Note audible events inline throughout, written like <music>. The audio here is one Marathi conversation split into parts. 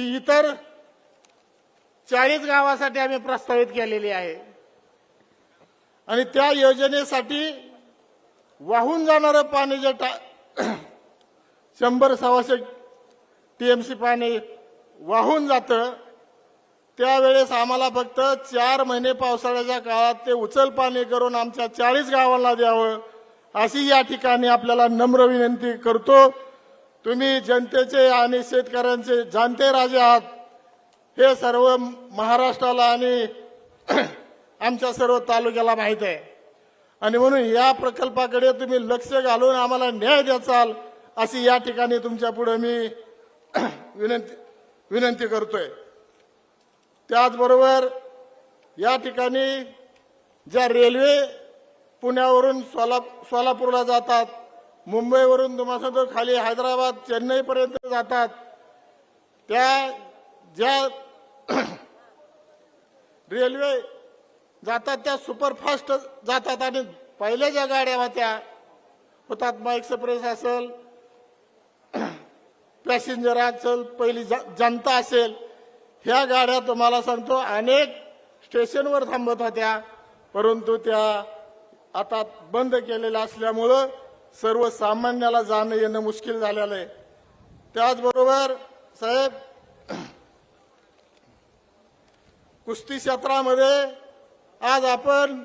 ही इतर चाळीस गावासाठी आम्ही प्रस्तावित केलेली आहे. आणि त्या योजनेसाठी वाहून जाणारं पाणी जे टा <clears throat> शंभर सव्वाशे टीएमसी पाणी वाहून जातं त्यावेळेस आम्हाला फक्त चार महिने पावसाळ्याच्या काळात ते उचल पाणी करून आमच्या चाळीस गावांना द्यावं अशी या ठिकाणी आपल्याला नम्र विनंती करतो. तुम्ही जनतेचे आणि शेतकऱ्यांचे जाणते राजे आहात. हे सर्व महाराष्ट्राला आणि <clears throat> आमच्या सर्व तालुक्याला माहीत आहे. आणि म्हणून या प्रकल्पाकडे तुम्ही लक्ष घालून आम्हाला न्याय द्याचाल अशी या ठिकाणी तुमच्यापुढे मी <clears throat> विनंती विनंती करतोय. त्याचबरोबर या ठिकाणी ज्या रेल्वे पुण्यावरून सोला सोलापूरला जातात मुंबईवरून तुम्हाला सांगतो खाली हैदराबाद चेन्नईपर्यंत जातात. त्या ज्या <clears throat> रेल्वे जातात त्या सुपरफास्ट जातात आणि पहिल्या ज्या गाड्या होत्या हुतात्मा एक्सप्रेस असेल <clears throat> पॅसेंजर असेल पहिली ज- जनता असेल ह्या गाड्या तुम्हाला सांगतो अनेक स्टेशनवर थांबत होत्या. परंतु त्या आता बंद केलेल्या असल्यामुळं सर्वसामान्याला जाणं येणं मुश्किल झालेलं आहे. त्याचबरोबर साहेब कुस्ती क्षेत्रामध्ये आज आपण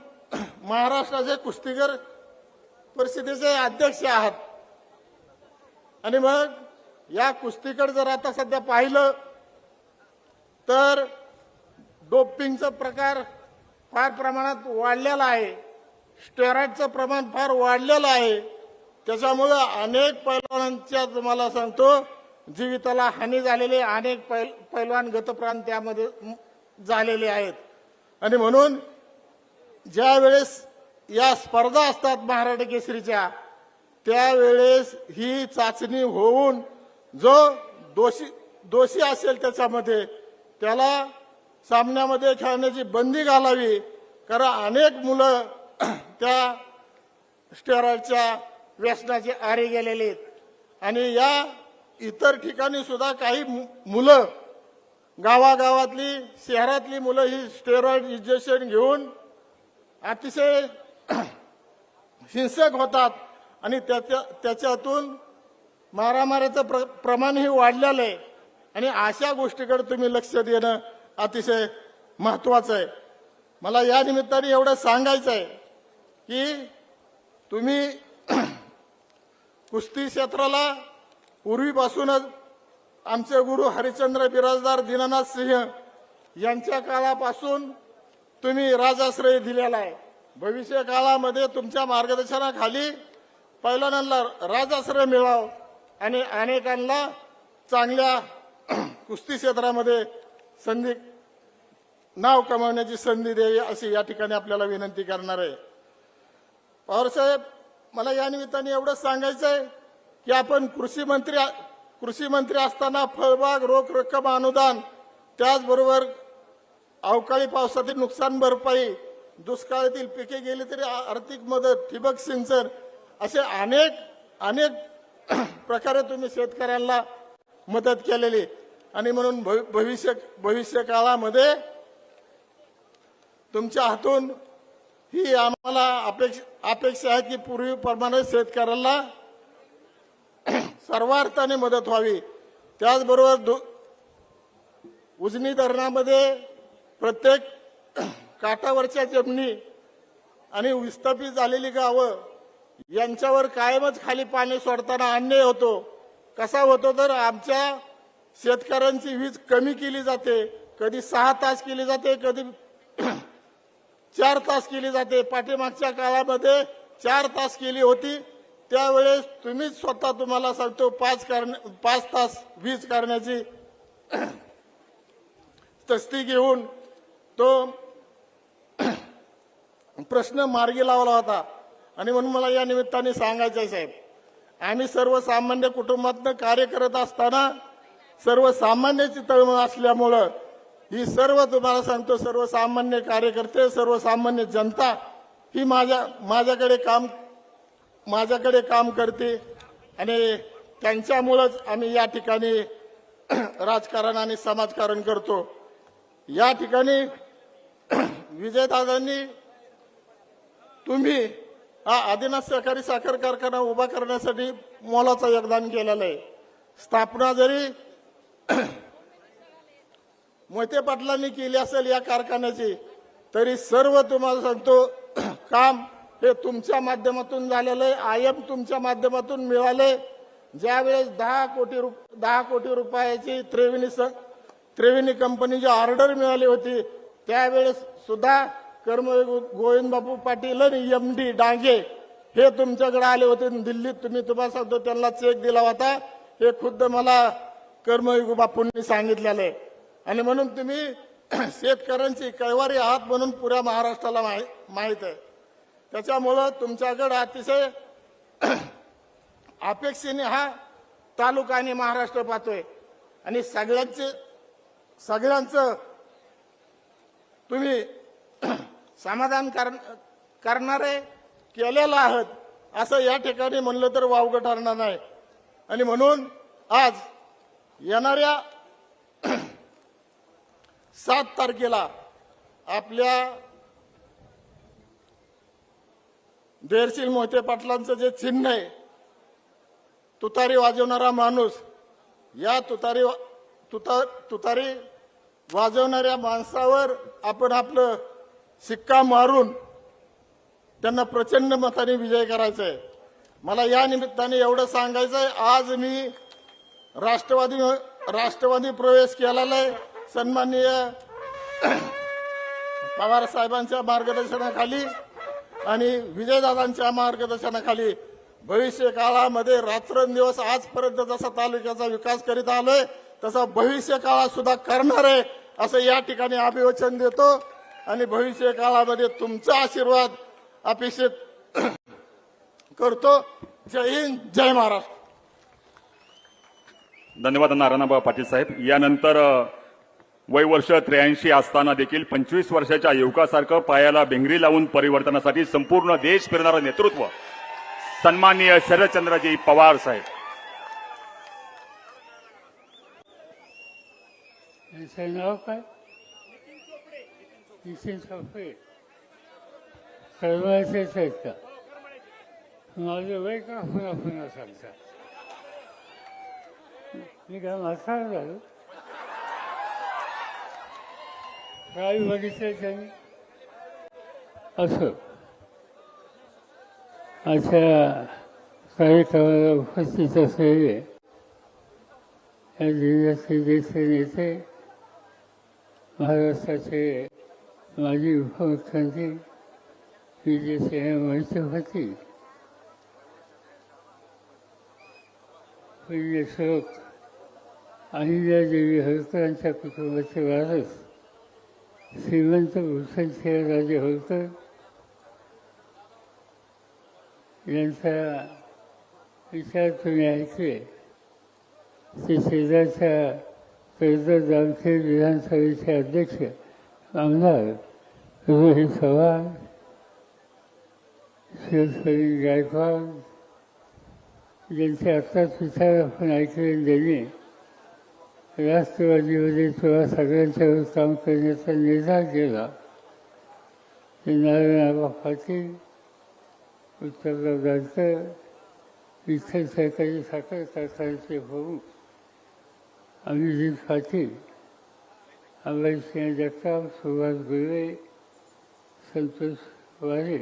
महाराष्ट्राचे कुस्तीगर परिषदेचे अध्यक्ष आहात. आणि मग या कुस्तीकडे जर आता सध्या पाहिलं तर डोपिंगचा प्रकार फार प्रमाणात वाढलेला आहे. स्टेरॉइडचं प्रमाण फार वाढलेलं आहे. त्याच्यामुळं अनेक पैलवानांच्या तुम्हाला सांगतो जीविताला हानी झालेली अनेक पैल पैलवान गतप्राण त्यामध्ये झालेले आहेत. आणि म्हणून ज्यावेळेस या स्पर्धा असतात महाराष्ट्र केसरीच्या त्यावेळेस ही चाचणी होऊन जो दोषी दोषी असेल त्याच्यामध्ये त्याला सामन्यामध्ये खेळण्याची बंदी घालावी. कारण अनेक मुलं <clears throat> त्या स्टेरॉइडच्या व्यसनाचे आरे गेलेले आहेत. आणि या इतर ठिकाणी सुद्धा काही मु- मुलं गावागावातली शहरातली मुलं ही स्टेरॉइड इंजेक्शन घेऊन अतिशय <clears throat> हिंसक होतात. आणि त्याच्या त्याच्यातून मारामाऱ्याचं प्र प्रमाणही वाढलेलं आहे. आणि अशा गोष्टीकडे तुम्ही लक्ष देणं अतिशय महत्वाचं आहे. मला या निमित्ताने एवढं सांगायचं आहे की तुम्ही <clears throat> कुस्ती क्षेत्राला पूर्वीपासूनच आमचे गुरु हरिचंद्र बिराजदार दीनानाथ सिंह यांच्या काळापासून तुम्ही राजाश्रय दिलेला आहे. भविष्य काळामध्ये तुमच्या मार्गदर्शनाखाली पहिल्यांदा राजाश्रय मिळाव आणि अनेकांना चांगल्या <clears throat> कुस्ती क्षेत्रामध्ये संधी नाव कमावण्याची संधी द्यावी अशी या ठिकाणी आपल्याला विनंती करणार आहे. पवारसाहेब मला या निमित्ताने एवढंच सांगायचं आहे की आपण कृषी मंत्री कृषी मंत्री असताना फळबाग रोख रक्कम अनुदान त्याचबरोबर अवकाळी पावसातील नुकसान भरपाई दुष्काळातील पिके गेली तरी आर्थिक मदत ठिबक सिंचन असे अनेक अनेक <clears throat> प्रकारे तुम्ही शेतकऱ्यांना मदत केलेली आणि म्हणून भविष्य भविष्य काळामध्ये तुमच्या हातून ही आम्हाला अपेक्षा अपेक्षा आहे की पूर्वीप्रमाणे शेतकऱ्याला सर्वार्थाने मदत व्हावी. त्याचबरोबर दु- उजनी धरणामध्ये प्रत्येक काठावरच्या जमिनी आणि विस्थापित झालेली गावं यांच्यावर कायमच खाली पाणी सोडताना अन्याय होतो. कसा होतो तर आमच्या शेतकऱ्यांची वीज कमी केली जाते कधी सहा तास केली जाते कधी चार तास केली जाते. पाठीमागच्या काळामध्ये चार तास केली होती. त्यावेळेस तुम्हीच स्वतः तुम्हाला सांगतो पाच करण्या पाच तास वीज करण्याची <clears throat> तस्ती घेऊन तो <clears throat> प्रश्न मार्गी लावला होता. आणि म्हणून मला या निमित्ताने सांगायचं आहे साहेब. आम्ही सर्वसामान्य कुटुंबातनं कार्य करत असताना सर्वसामान्याची तळमळ असल्यामुळं ही सर्व तुम्हाला सांगतो सर्वसामान्य कार्यकर्ते सर्वसामान्य जनता ही माझ्या माझ्याकडे काम माझ्याकडे काम करते. आणि त्यांच्यामुळंच आम्ही या ठिकाणी <clears throat> राजकारण आणि समाजकारण करतो. या ठिकाणी <clears throat> विजयदादांनी तुम्ही हा आदिनाथ सहकारी साखर कारखाना उभा करण्यासाठी मोलाचं योगदान केलेलं आहे. स्थापना जरी <clears throat> मोहिते पाटलांनी केली असेल या कारखान्याची तरी सर्व तुम्हाला सांगतो <clears throat> काम हे तुमच्या माध्यमातून झालेलं आहे आयएम तुमच्या माध्यमातून मिळाले. ज्यावेळेस दहा कोटी रुप दहा कोटी रुपयाची त्रिवेणी स त्रिवेणी कंपनीची ऑर्डर मिळाली होती त्यावेळेस सुद्धा कर्म गोविंद बापू पाटील आणि एम डी डांगे हे तुमच्याकडे आले होते. दिल्लीत तुम्ही तुम्हाला सांगतो त्यांना चेक दिला होता. हे खुद्द मला कर्मयोग बापूंनी सांगितलेलं आहे. आणि म्हणून तुम्ही <clears throat> शेतकऱ्यांची कैवारी आहात म्हणून पुऱ्या महाराष्ट्राला माहि- माहीत आहे. त्याच्यामुळं तुमच्याकडं अतिशय <clears throat> अपेक्षेने हा तालुका आणि महाराष्ट्र पाहतोय. आणि सगळ्यांचे सगळ्यांचं तुम्ही <clears throat> समाधान कर- करणारे केलेलं आहात असं या ठिकाणी म्हणलं तर वावगं ठरणार नाही. आणि म्हणून आज येणाऱ्या सात तारखेला आपल्या देरशील मोहिते पाटलांचं जे चिन्ह आहे तुतारी वाजवणारा माणूस या तुतारी तुता तुतारी वाजवणाऱ्या माणसावर आपण आपलं शिक्का मारून त्यांना प्रचंड मताने विजय करायचा आहे मला या निमित्ताने एवढं सांगायचं आहे आज मी राष्ट्रवादी राष्ट्रवादी प्रवेश केलेला आहे सन्माननीय पवार साहेबांच्या मार्गदर्शनाखाली आणि विजयदादांच्या मार्गदर्शनाखाली भविष्य काळामध्ये रात्रंदिवस आजपर्यंत जसा तालुक्याचा विकास करीत आलोय तसा भविष्य काळात सुद्धा करणार आहे असं या ठिकाणी अभिवचन देतो. आणि भविष्य काळामध्ये तुमचा आशीर्वाद अपेक्षित करतो. जय हिंद जय महाराष्ट्र. धन्यवाद नारायणबा पाटील साहेब. यानंतर वय वर्ष त्र्याऐंशी असताना देखील पंचवीस वर्षाच्या युवकासारखं पायाला बेंगरी लावून परिवर्तनासाठी संपूर्ण देश फिरणारं नेतृत्व सन्माननीय शरदचंद्रजी पवार साहेब. नाव काय? नितीन चोपडे कळवायचेच आहेत का? माझं वय का पुन्हा पुन्हा सांगता? मी काय म्हातारा झालो? काय बघितलं त्यांनी असं. अशा कार्यक्रमाला उपस्थित असलेले या जिल्ह्याचे ज्येष्ठ नेते महाराष्ट्राचे माजी उपमुख्यमंत्री विजय सिंह वंश होती पूज्य श्लोक अहिल्यादेवी होळकरांच्या कुटुंबाचे वारस श्रीमंत भूषण राजे होळकर यांचा विचार तुम्ही ऐकले. ते शेजारच्या कर्जत जामखेड विधानसभेचे अध्यक्ष आमदार रोहित पवार शिवस्वरी गायकवाड ज्यांचे आत्ताच विचार आपण ऐकले त्यांनी राष्ट्रवादीमध्ये तेव्हा सगळ्यांच्यावर काम करण्याचा निर्धार केला. ते नारायणबा पाटील उत्तरराव जानकर विठ्ठल सहकारी साखर कारखान्याचे प्रमुख अभिजित पाटील अभयसिंह जगताप सुभाष गुरवे संतोष वारे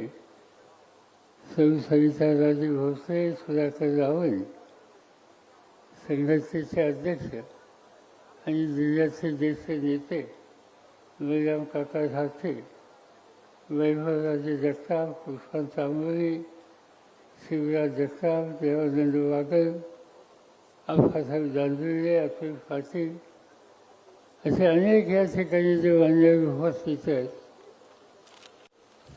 सौ सविता राजे भोसले सुधाकर रावल संघटनेचे अध्यक्ष आणि जिल्ह्याचे ज्येष्ठ नेते बलराम काका ठाकरे वैभवराजे जगताप पुष्पा तांबोळी शिवराज जगताप देवानंद वागल अप्पासाहेब जांजुर्डे अतुल पाटील असे अनेक या ठिकाणी जे मान्यवर उपस्थित आहेत.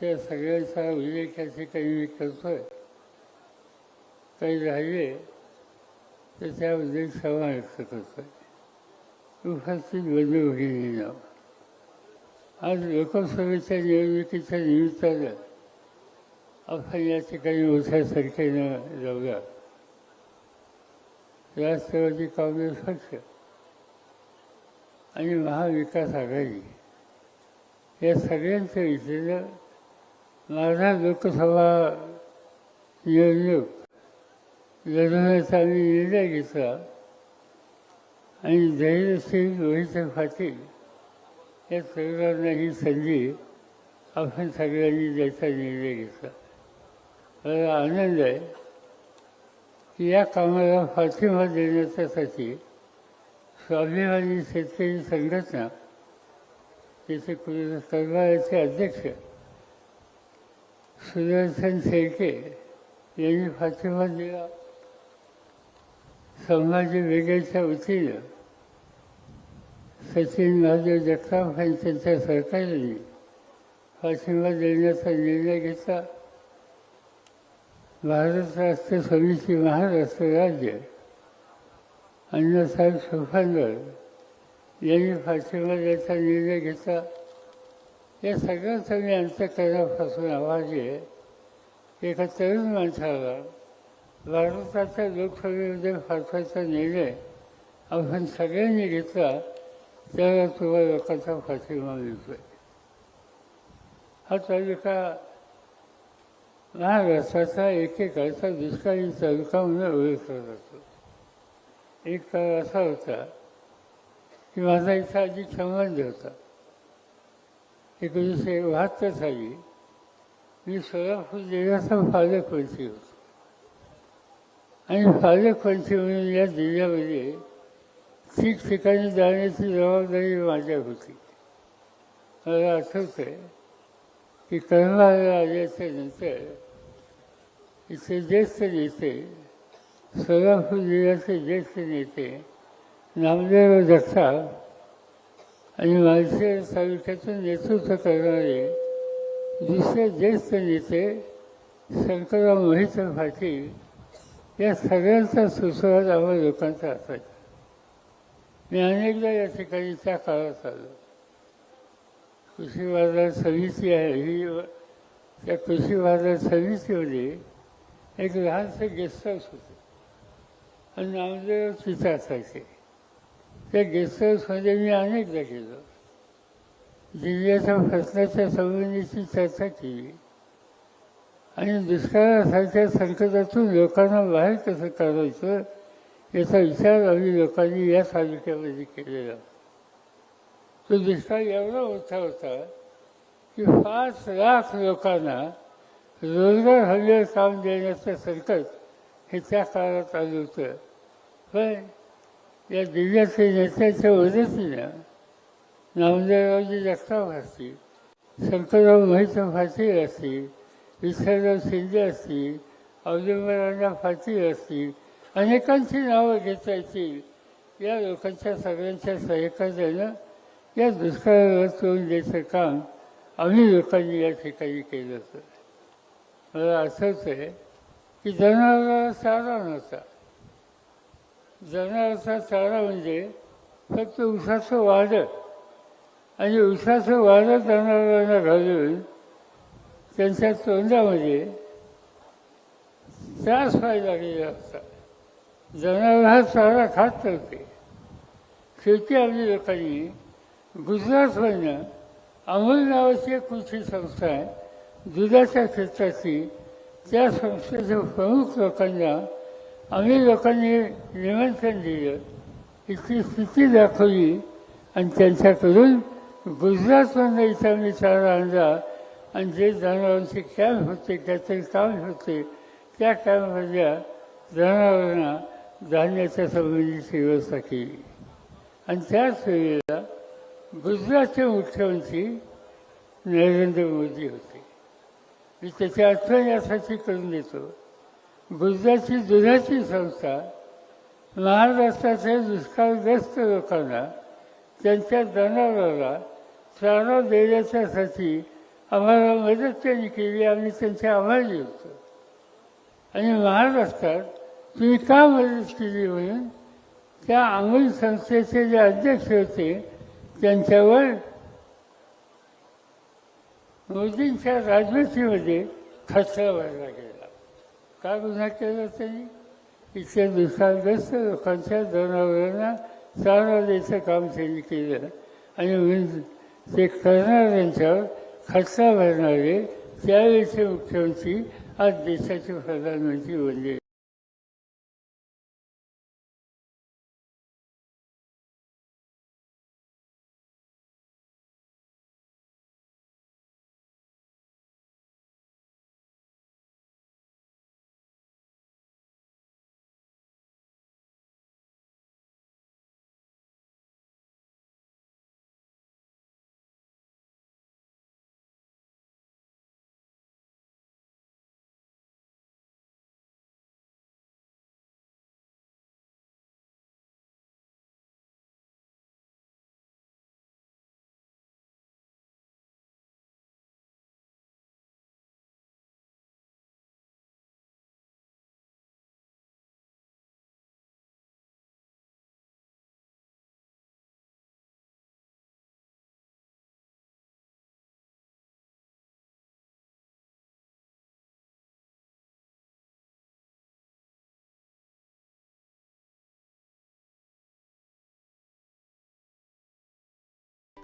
त्या सगळ्यांचा उल्लेख या ठिकाणी मी करतोय. काही राहिले तर त्याबद्दल क्षमा व्यक्त करतोय उपस्थित बंधू भगिनींना आज लोकसभेच्या निवडणुकीच्या निमित्तानं आपण या ठिकाणी मोठ्या संख्येनं जाऊया राष्ट्रवादी काँग्रेस पक्ष आणि महाविकास आघाडी या सगळ्यांच्या विषयीनं माझा लोकसभा निवडणूक लढवण्याचा आम्ही निर्णय घेतला. आणि धैर्यशील रोहित पाटील या सर्वांना ही संधी आपण सगळ्यांनी द्यायचा निर्णय घेतला. मला आनंद आहे की या कामाला पाठिंबा देण्याच्यासाठी स्वाभिमानी शेतकरी संघटना त्याचे करवाऱ्याचे अध्यक्ष सुदर्शन शेळके यांनी पाठिंबा दिला. संभाजी वेगळ्याच्या वतीनं सचिन महादेव जगताप आणि त्यांच्या सरकारने पाठिंबा देण्याचा निर्णय घेतला. भारत राष्ट्र समिती महाराष्ट्र राज्य अण्णासाहेब सोफानवर यांनी पाठिंबा द्यायचा निर्णय घेतला. या सगळ्यांचा मी अंतकरणापासून आवाज आहे. एका तरुण माणसाला भारताच्या लोकसभेमध्ये फारसाचा निर्णय आपण सगळ्यांनी घेतला त्याला तुम्हाला लोकांचा फाशीमा मिळतोय. हा तालुका महाराष्ट्राचा एकेकाळचा दुष्काळी तालुका म्हणून ओळखला जातो. एक काळ असा होता की माझा इथं आधी संबंध होता. एकोणीसशे बहात्तर साली मी सोलापूर जिल्ह्याचा पालकमंत्री होतो. आणि पालकमंत्री म्हणून या जिल्ह्यामध्ये ठिकठिकाणी जाण्याची जबाबदारी माझ्या होती. मला आठवतं आहे की कर्नाला आल्याच्यानंतर इथे ज्येष्ठ नेते सोलापूर जिल्ह्याचे ज्येष्ठ नेते नामदेव दत्ता आणि माझे तालुक्याचं नेतृत्व करणारे दुसरे ज्येष्ठ नेते शंकरराव मोहित पाटील या सगळ्यांचा सुसंवाद आम्हा लोकांचा असायचा. मी अनेकदा या ठिकाणी त्या काळात आलो. कृषी बाजार समिती आहे ही त्या कृषी बाजार समितीमध्ये एक लहानसं गेस्ट हाऊस होतं. आणि नामदेव तिथं असायचे. त्या गेस्ट हाऊसमध्ये मी अनेकदा गेलो. जिल्ह्याच्या फसल्याच्या संबंधीची चर्चा केली. आणि दुष्काळासारख्या संकटातून लोकांना बाहेर कसं काढायचं याचा विचार आम्ही लोकांनी या तालुक्यामध्ये केलेला. तो दुष्काळ एवढा मोठा होता की पाच लाख लोकांना रोजगार हल्ल्यावर काम देण्याचं संकट हे त्या काळात आलं होतं. पण या जिल्ह्याच्या नेत्याच्या मदतीनं नामदेवरावजी जगताप असतील शंकरराव महेश पाटील असतील विसर्जन शिंदे असतील औदुंबरांना फाती असतील अनेकांची नावं घेता येतील या लोकांच्या सगळ्यांच्या सहकार्यानं या दुष्काळावर तोंड द्यायचं काम आम्ही लोकांनी या ठिकाणी केलं होतं. मला असंच आहे की जनावराला चारा नव्हता. जनावरांचा चारा म्हणजे फक्त उसाचं वाढत आणि उसाचं वाढं जनावरांना घालून त्यांच्या तोंडामध्ये त्रास व्हायला लागलेला होता. जनावर हा चारा खात नव्हते. शेवटी आपल्या लोकांनी गुजरातमधनं अमूल नावाची एक कृषी संस्था आहे. दुधाच्या क्षेत्राची त्या संस्थेच्या प्रमुख लोकांना आम्ही लोकांनी निमंत्रण दिलं. इतकी स्थिती दाखवली आणि त्यांच्याकडून गुजरातमधनं इथं आम्ही चारा आणला. आणि जे जनावरांचे कॅम्प होते काहीतरी काम होते त्या कॅम्पमधल्या जनावरांना धान्याच्या संबंधीची व्यवस्था केली. आणि त्याच वेळेला गुजरातचे मुख्यमंत्री नरेंद्र मोदी होते. मी त्याची आठवण यासाठी करून देतो. गुजरातची दुधाची संस्था महाराष्ट्राच्या दुष्काळग्रस्त लोकांना त्यांच्या जनावराला चारा देण्याच्यासाठी आम्हाला मदत त्यांनी केली आम्ही त्यांचे आभारी होतो आणि महाराष्ट्रात तुम्ही का मदत केली म्हणून? त्या अंमल संस्थेचे जे अध्यक्ष होते त्यांच्यावर मोदींच्या राजवटीमध्ये खचरा व्हायला गेला. का गुन्हा केला त्यांनी? इतक्या दुष्काळग्रस्त लोकांच्या जनावरांना चांगलं द्यायचं काम त्यांनी केलं. आणि ते करणाऱ्यांच्यावर खर्चा भरणारे त्यावेळेचे मुख्यमंत्री आज देशाचे प्रधानमंत्री बनले.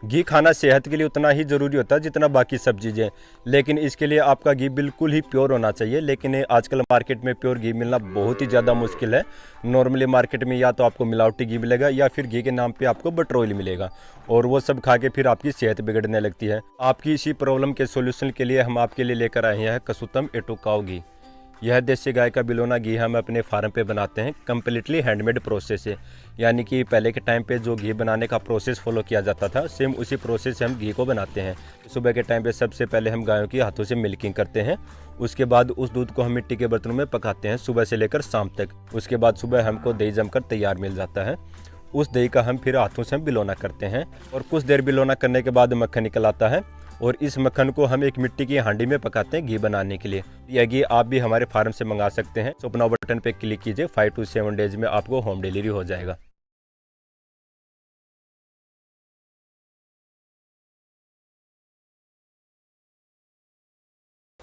घी खाना सेहत के लिए उतना ही ज़रूरी होता है जितना बाकी सब चीज़ें लेकिन इसके लिए आपका घी बिल्कुल ही प्योर होना चाहिए। लेकिन आजकल मार्केट में प्योर घी मिलना बहुत ही ज़्यादा मुश्किल है। नॉर्मली मार्केट में या तो आपको मिलावटी घी मिलेगा या फिर घी के नाम पे आपको बटर ऑयल मिलेगा। और वो सब खा के फिर आपकी सेहत बिगड़ने लगती है। आपकी इसी प्रॉब्लम के सोल्यूशन के लिए हम आपके लिए लेकर आए हैं कसुतम एटोकाओ घी। यह देसी गाय का बिलोना घी हम अपने फार्म पे बनाते हैं कम्प्लीटली हैंडमेड प्रोसेस से। यानी कि पहले के टाइम पे जो घी बनाने का प्रोसेस फॉलो किया जाता था सेम उसी प्रोसेस से हम घी को बनाते हैं। सुबह के टाइम पे सबसे पहले हम गायों की हाथों से मिल्किंग करते हैं। उसके बाद उस दूध को हम मिट्टी के बर्तनों में पकाते हैं, सुबह से लेकर शाम तक। उसके बाद सुबह हमको दही जमकर तैयार मिल जाता है। उस दही का हम फिर हाथों से हम बिलोना करते हैं। और कुछ देर बिलोना करने के बाद मक्खन निकल आता है। और इस मक्खन को हम एक मिट्टी की हांडी में पकाते हैं घी बनाने के लिए। यह घी आप भी हमारे फार्म से मंगा सकते हैं। तो अपना बटन पे क्लिक कीजिए फाइव टू सेवन डेज़ में आपको होम डिलीवरी हो जाएगा।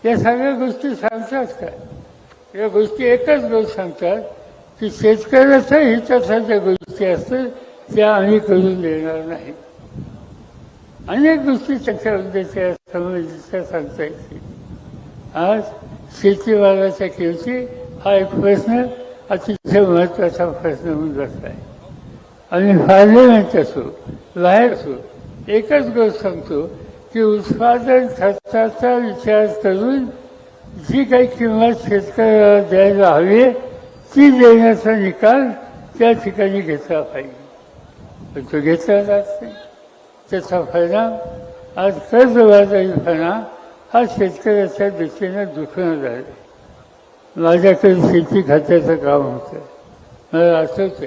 या सगळ्या गोष्टी सांगतात काय या गोष्टी एकच गोष्ट सांगतात की शेतकऱ्याच्या हिताच्या गोष्टी असतील त्या आम्ही करून देणार नाही। अनेक गोष्टी त्याच्या उद्देशा सांगता येतील. आज शेतीवादाच्या किमती हा एक प्रश्न अतिशय महत्त्वाचा प्रश्न होऊन बसला आहे. आणि पार्लमेंट असो बाहेर असो एकच गोष्ट सांगतो की उत्पादन खर्चाचा विचार करून जी काही किंमत शेतकऱ्याला द्यायला हवी ती देण्याचा निकाल त्या ठिकाणी घेतला पाहिजे. पण तो घेतला जात नाही. त्याचा फायदा आज कर्जबाजारीपणा हा शेतकऱ्याच्या दृष्टीनं दुखणं झालं माझ्याकडे शेती खात्याचं काम होतं. मला आठवतं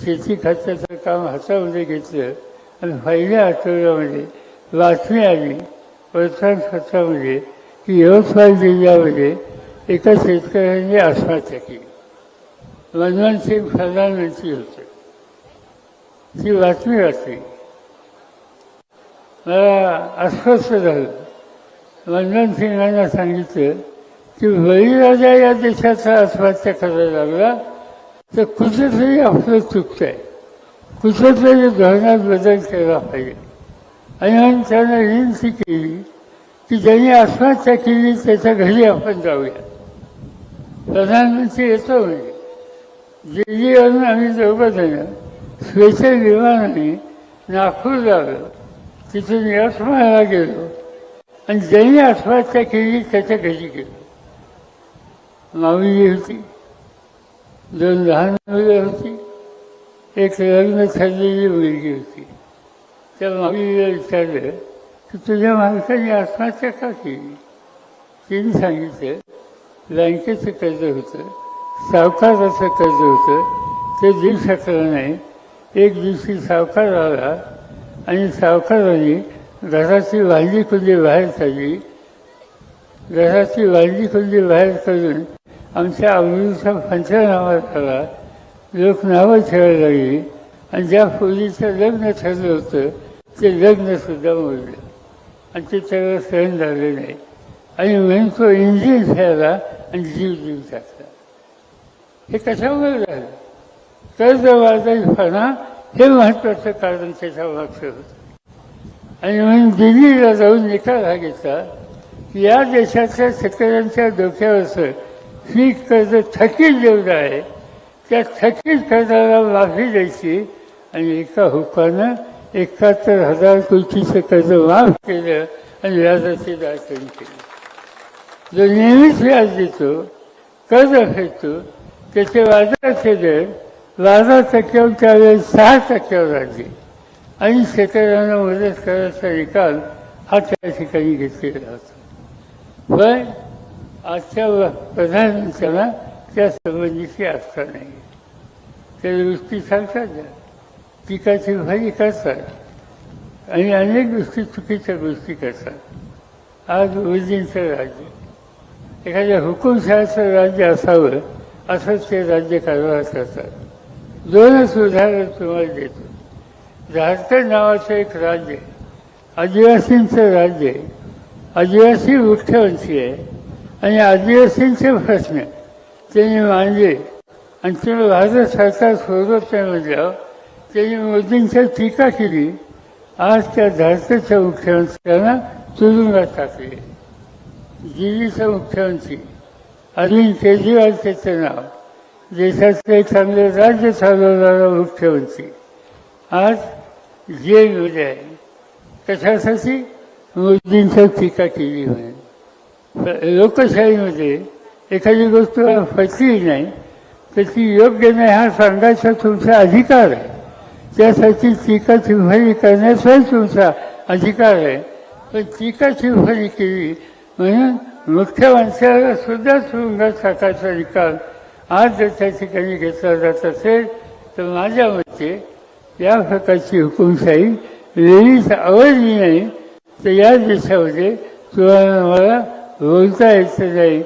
शेती खात्याचं काम हातामध्ये घेतलं आणि पहिल्या आठवड्यामध्ये बातमी आली वर्तमानपत्रामध्ये की यवतमाळ जिल्ह्यामध्ये एका शेतकऱ्याने आत्महत्या केली. मनमोहन सिंग प्रधानमंत्री होते. ती बातमी वाचली. मला अस्वस्थ झालं. मनमोहन सिंगांना सांगितलं की बळीराजा या देशाचा आत्महत्या करायला लागला तर कुठेतरी आपलं चुकतंय. कुठेतरी धोरणात बदल केला पाहिजे. आणि म्हणून त्यानं विनंती केली की ज्यांनी आत्महत्या केली त्याच्या घरी आपण जाऊया. प्रधानमंत्री येतो म्हणजे. दिल्लीवरून आम्ही दोघं जण स्पेशल विमानाने नागपूर लागलो तिथून यवतमाळला गेलो. आणि ज्यांनी आत्महत्या केली त्याच्या घरी गेलो. माऊली होती. दोन लहान मुलं होती. एक लग्न ठरलेली मुलगी होती. त्या माऊलीला विचारलं की तुझ्या मालकाने आत्महत्या का केली? तिने सांगितलं बँकेचं कर्ज होतं सावकाराचं कर्ज होतं. ते देऊ शकलं नाही. एक दिवशी सावकार आला आणि सावकाराने घराची वांजी कुंडी बाहेर काढली. घराची वांजी कुंडी बाहेर काढून आमच्या आवडीचा पंचनामा झाला लोक नावं ठेवायला लागली आणि ज्या फुलीचं लग्न ठरलं होतं ते लग्नसुद्धा मोडलं. आणि ते त्याला सहन झालं नाही. आणि म्हणून तो इंजिन झाला आणि जीव जीव टाकला. हे कशामुळे झालं? कर्जबाजारीपणा हे महत्वाचं कारण त्याच्या मागचं होतं आणि म्हणून दिल्लीला जाऊन निकाल हा घेतला की या देशातल्या शेतकऱ्यांच्या डोक्यावरचं ही कर्ज थकीत जेवढं आहे त्या थकीत कर्जाला माफी द्यायची आणि एका हुकानं एकाहत्तर हजार कोटीचं कर्ज माफ केलं आणि व्याजाची दाळ केली. जो नेहमीच व्याज देतो कर्ज फेडतो त्याचे व्याजाचे दर बारा टक्क्यावर त्यावेळेस सहा टक्क्यावर आणली आणि शेतकऱ्यांना मदत करायचा निकाल हा त्या ठिकाणी घेतलेला होता. पण आजच्या प्रधानमंत्र्यांना त्या संबंधीची आस्था नाही. त्या गोष्टी सांगतात ना पिकाची भाजी करतात आणि अनेक गोष्टी चुकीच्या गोष्टी करतात. आज मोदींचं राज्य. एखाद्या हुकुमशहाचं राज्य असावं असंच ते राज्य कारभार करतात. दोनच उदाहरण तुम्हाला देतो. झारखंड नावाचं एक राज्य आहे. आदिवासींचं राज्य आहे. आदिवासी वृक्षवंशी आहे. आणि आदिवासींचे प्रश्न त्यांनी मांडले. आणि ते भारत सरकार सोडत नाही त्यांनी मोदींच्या टीका केली. आज त्या झारखंडच्या मुख्यमंत्र्यांना तुरुंगात टाकले. दिल्लीचा मुख्यमंत्री अरविंद केजरीवाल त्याचं नाव. देशाचं चांगले राज्य चालवणारा मुख्यमंत्री. आज जेलमध्ये आहे कशासाठी? मोदींच्या टीका केली म्हणे लोकशाहीमध्ये एखादी गोष्ट फसली नाही तर ती योग्य नाही हा सांगायचा तुमचा अधिकार आहे. त्यासाठी टीका चिंफारी करण्याचाही तुमचा अधिकार आहे. पण टीका चिंफारी केली म्हणून मुख्यमंत्र्याला सुद्धा तुरुंगात टाकायचा निकाल आज जर त्या ठिकाणी घेतला जात असेल तर माझ्या मते या प्रकारची हुकुमशाही वेळीच आवडली नाही. तर या देशामध्ये तुम्हाला मला बोलता येतं नाही.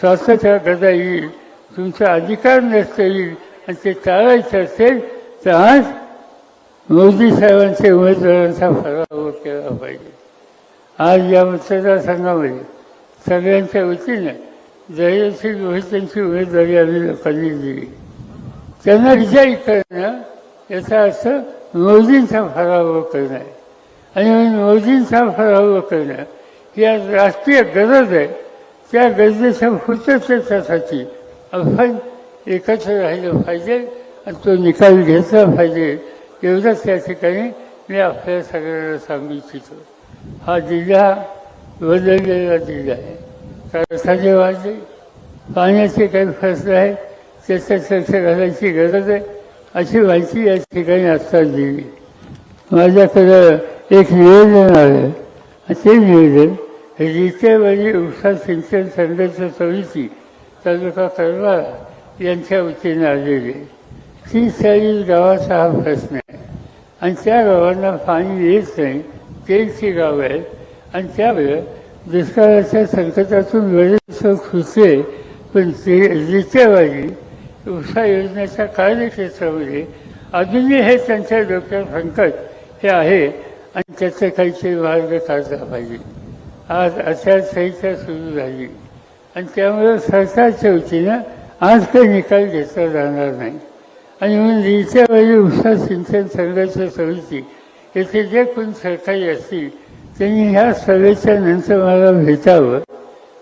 स्वातंत्र्य करता येईल तुमचा अधिकार नसता येईल आणि ते टाळायचं असेल तर आज मोदी साहेबांचे उमेदवारांचा पराभव केला पाहिजे. आज या मतदारसंघामध्ये सगळ्यांच्या वतीनं जयश्री रोहितांची उमेदवारी आम्ही लोकांनी दिली त्यांना विजयी करणं याचा अर्थ मोदींचा पराभव करणं. आहे आणि मोदींचा पराभव करणं ही आज राष्ट्रीय गरज आहे. त्या गरजेच्या पूर्ततेसाठी आपण एकत्र राहिलं पाहिजे आणि तो निकाल घेतला पाहिजे. एवढंच त्या ठिकाणी मी आपल्या सगळ्यांना सांगू इच्छितो. हा जिल्हा बदललेला जिल्हा आहे. रस्त्याचे वाजे पाण्याचे काही फसलं आहे. त्याच्यात लक्ष घालायची गरज आहे. अशी माहिती या ठिकाणी आत्ताच दिली माझ्याकडं एक निवेदन आलं आणि ते निवेदन रितेवाडी उपसा सिंचन संघर्ष समिती तालुका करवाळा यांच्या वतीने आलेली तीस चाळीस गावाचा हा प्रश्न आहे. आणि त्या गावांना पाणी येत नाही. तेलची गावं आहेत. आणि त्यामुळे दुष्काळाच्या संकटातून बरेच खुसले पण ते रितेवाडी उषा योजनेच्या कार्यक्षेत्रामध्ये अजूनही हे त्यांच्या डोक्यात संकट हे आहे आणि त्याचे काहीतरी मार्ग काढला पाहिजे आज आचारसंहिता सुरू झाली. आणि त्यामुळे सरकारच्या वतीनं आज काही निकाल घेतला जाणार नाही. आणि म्हणून रित्यावाडी उषा सिंचन संघर्ष समिती येथे जे कोण सरकारी असतील त्यांनी ह्या सभेच्या नंतर मला भेटावं.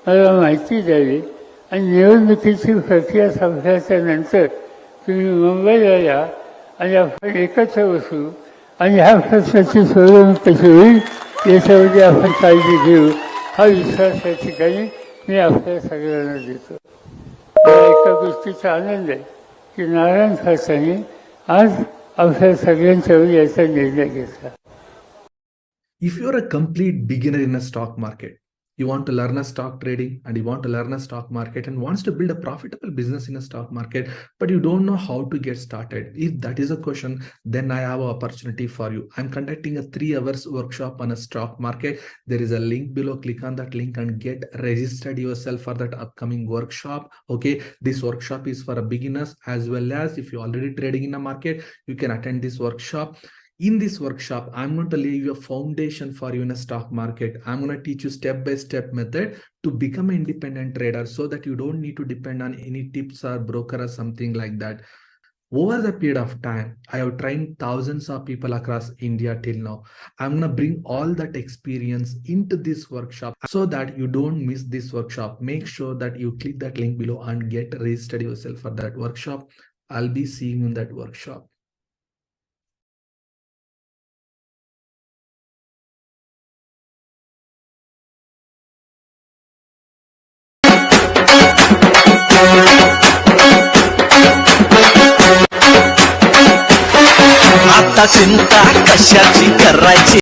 मला माहिती द्यावी. आणि निवडणुकीची प्रक्रिया संपल्याच्या नंतर तुम्ही मुंबईला या आणि आपण एकत्र बसू. आणि ह्या प्रश्नाची सोडवणूक कशी होईल याच्यामध्ये आपण काळजी घेऊ. हा विश्वास या ठिकाणी मी आपल्या सगळ्यांना देतो. मला एका गोष्टीचा आनंद आहे की नारायण खडसांनी आज आपल्या सगळ्यांच्यावर याचा निर्णय घेतला. If you're a complete beginner in a stock market you want to learn a stock trading and you want to learn a stock market and wants to build a profitable business in a stock market but you don't know how to get started. If that is a question then i have an opportunity for you. I'm conducting a 3 hours workshop on a stock market. There is a link below. Click on that link and get registered yourself for that upcoming workshop. Okay? This workshop is for beginners as well as if you're already trading in a market you can attend this workshop in this workshop i'm going to lay you a foundation for you in a stock market. I'm going to teach you step by step method to become an independent trader so that you don't need to depend on any tips or broker or something like that. Over the period of time i have trained thousands of people across india till now. I'm going to bring all that experience into this workshop so that you don't miss this workshop. Make sure that you click that link below and get registered yourself for that workshop. I'll be seeing you in that workshop आता चिंता कशाची करायची?